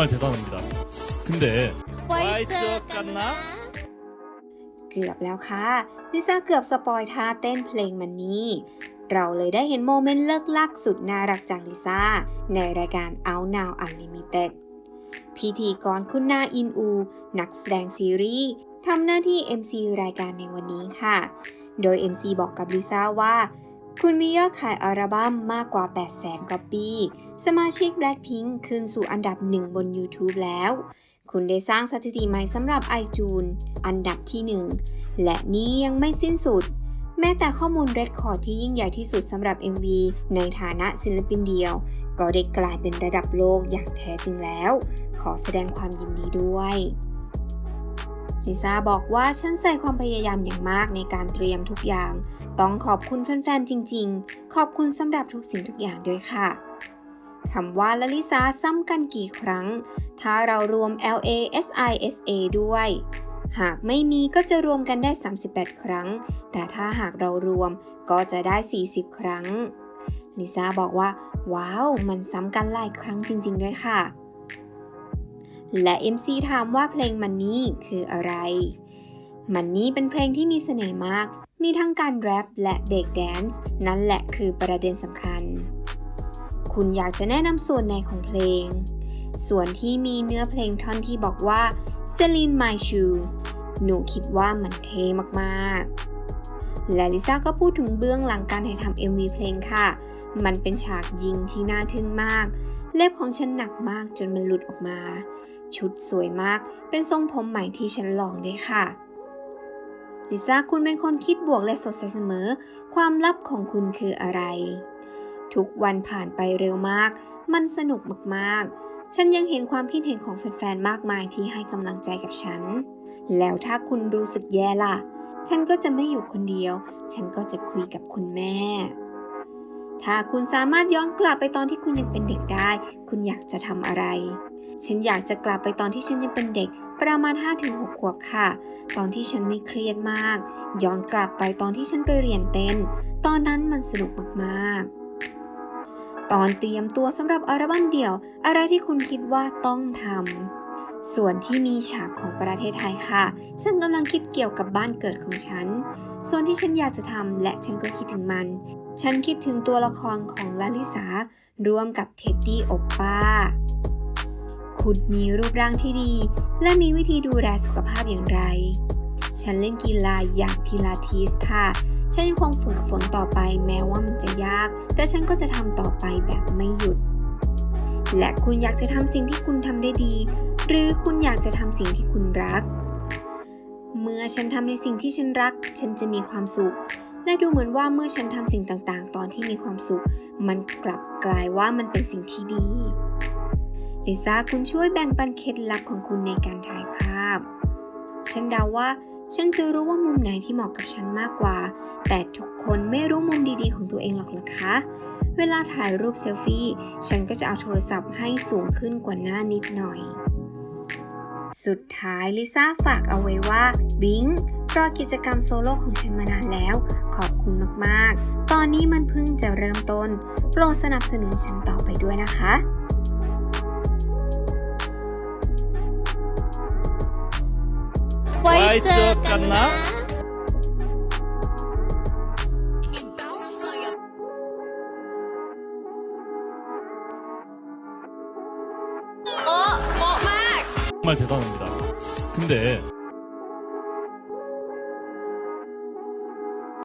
정말 대단합니다. 근데 ไว้เจอกันนะ เกือบแล้วค่ะลิซ่าเกือบสปอยท่าเต้นเพลงมันนี้ เราเลยได้เห็นโมเมนต์เลิกลักสุดน่ารักจากลิซ่า ในรายการ Out Now Unlimited พิธีกรคุณนาอินอู นักแสดงซีรีส์ทำหน้าที่ MC รายการในวันนี้ค่ะ โดย MC บอกกับลิซ่าว่า คุณมียอดขายอัลบั้มมากกว่า 800,000 กว่าปี สมาชิก Blackpink ขึ้นสู่อันดับหนึ่งบน YouTube แล้ว คุณได้สร้างสถิติใหม่สำหรับ iTunes อันดับที่ 1 และนี้ยังไม่สิ้นสุด แม้แต่ข้อมูลเรคคอร์ดที่ยิ่งใหญ่ที่สุดสำหรับ MV ในฐานะศิลปินเดียว ก็ได้กลายเป็นระดับโลกอย่างแท้จริงแล้ว ขอแสดงความยินดีด้วย ลิซ่าบอกว่าฉันใส่ความพยายามอย่างมากในการเตรียมทุกอย่าง ต้องขอบคุณแฟนๆ จริง ๆ ขอบคุณสำหรับทุกสิ่งทุกอย่างด้วยค่ะคำว่าละลิซาซ้ำกันกี่ครั้ง ถ้าเรารวม L A S I S A ด้วย หากไม่มีก็จะรวมกันได้ 38 ครั้ง แต่ถ้าหากเรารวมก็จะได้ 40 ครั้ง ลิซ่าบอกว่า ว้าว มันซ้ำกันหลายครั้งจริง ๆ ด้วยค่ะ และ MC ถามว่าเพลงมันนี่คืออะไร มันนี่เป็นเพลงที่มีเสน่ห์มาก มีทั้งการแรปและเบรกแดนซ์นั่นแหละคือประเด็นสำคัญ คุณอยากจะแนะนำส่วนไหนของเพลง ส่วนที่มีเนื้อเพลงท่อนที่บอกว่า Celine my shoes หนูคิดว่ามันเท่มากๆ และลิซ่าก็พูดถึงเบื้องหลังการถ่ายทำ MV เพลงค่ะ มันเป็นฉากยิงที่น่าทึ่งมาก เล็บของฉันหนักมากจนมันหลุดออกมา ชุดสวยมาก เป็นทรงผมใหม่ที่ฉันลองด้วยค่ะ ลิซ่าคุณเป็นคนคิดบวกและสดใสเสมอ ความลับของคุณคืออะไร ทุกวันผ่านไปเร็วมาก มันสนุกมากๆ ฉันยังเห็นความคิดเห็นของแฟนๆ มากมายที่ให้กำลังใจกับฉัน แล้วถ้าคุณรู้สึกแย่ล่ะ ฉันก็จะไม่อยู่คนเดียว ฉันก็จะคุยกับคุณแม่ถ้าคุณสามารถย้อนกลับไปตอนที่คุณยังเป็นเด็กได้ คุณอยากจะทำอะไร ฉันอยากจะกลับไปตอนที่ฉันยังเป็นเด็ก ประมาณ 5-6 ขวบค่ะ ตอนที่ฉันไม่เครียดมาก ย้อนกลับไปตอนที่ฉันไปเรียนเต้น ตอนนั้นมันสนุกมากๆตอนเตรียมตัวสำหรับอัลบั้มเดี่ยว อะไรที่คุณคิดว่าต้องทำ ส่วนที่มีฉากของประเทศไทยค่ะ ฉันกำลังคิดเกี่ยวกับบ้านเกิดของฉัน ส่วนที่ฉันอยากจะทำและฉันก็คิดถึงมัน ฉันคิดถึงตัวละครของลาลิสาร่วมกับเท็ดดี้อปป้า คุณมีรูปร่างที่ดี และมีวิธีดูแลสุขภาพอย่างไร ฉันเล่นกีฬาอย่างพิลาทิสค่ะ ฉันยังคงฝึกฝนต่อไปแม้ว่ามันจะยาก แต่ฉันก็จะทำต่อไปแบบไม่หยุด และคุณอยากจะทำสิ่งที่คุณทำได้ดี หรือคุณอยากจะทำสิ่งที่คุณรัก เมื่อฉันทำในสิ่งที่ฉันรัก ฉันจะมีความสุขและดูเหมือนว่าเมื่อฉันทำสิ่งต่างๆ ตอนที่มีความสุข มันกลับกลายว่ามันเป็นสิ่งที่ดี ลิซ่าคุณช่วยแบ่งปันเคล็ดลับของคุณในการถ่ายภาพ ฉันเดาว่าฉันจะรู้ว่ามุมไหนที่เหมาะกับฉันมากกว่า แต่ทุกคนไม่รู้มุมดีๆ ของตัวเองหรอกเหรอคะ เวลาถ่ายรูปเซลฟี่ ฉันก็จะเอาโทรศัพท์ให้สูงขึ้นกว่าหน้านิดหน่อย สุดท้ายลิซ่าฝากเอาไว้ว่าบิงรอกิจกรรมโซโล่ของฉันมานานแล้ว ขอบคุณมากๆ ตอนนี้มันเพิ่งจะเริ่มต้น โปรดสนับสนุนฉันต่อไปด้วยนะคะ 와이츠 깐나? 어, 뭐, 정말 대단합니다. 근데